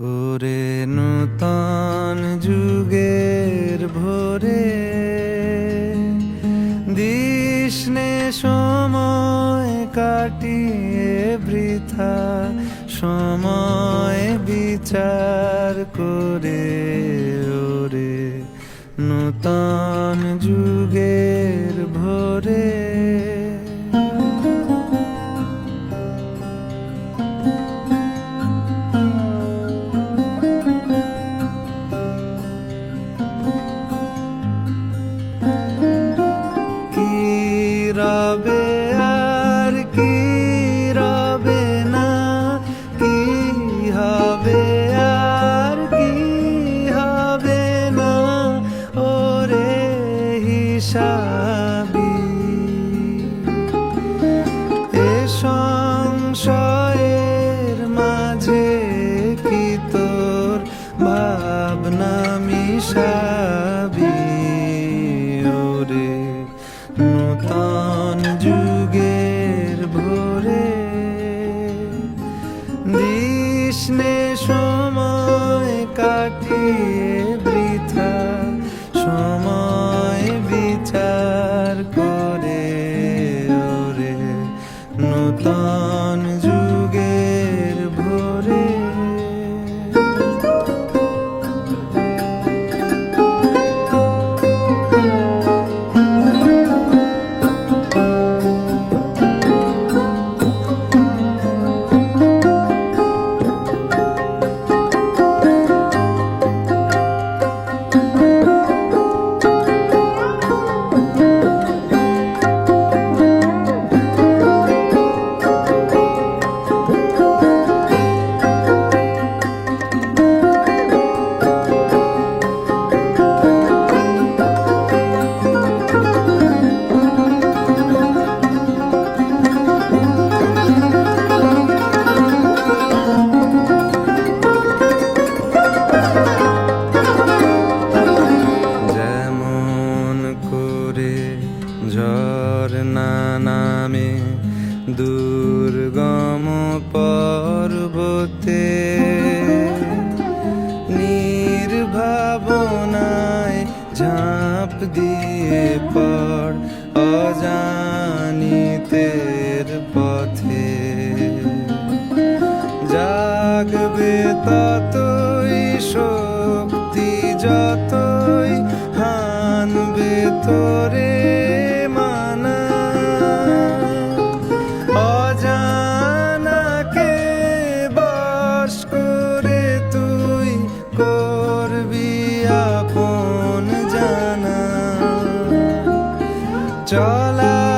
ওরে নূতন যুগের ভোরে দিশনে সময় কাটিয়ে বৃথা, সময় বিচার করে ওরে নূতন যুগের ভোরে হিসাবি এ সংশয়ের মাঝে কি তোর ভাবনা মিশাবি? ওরে নূতন যুগের ভোরে দিশনে সময় কাটিয়ে বিচার করে পর্বতে নির্ভাবনায় ঝাঁপ দিয়ে পড় অজানিতের পথে। জাগবে ততই শক্তি যতই হানবে তোরে। all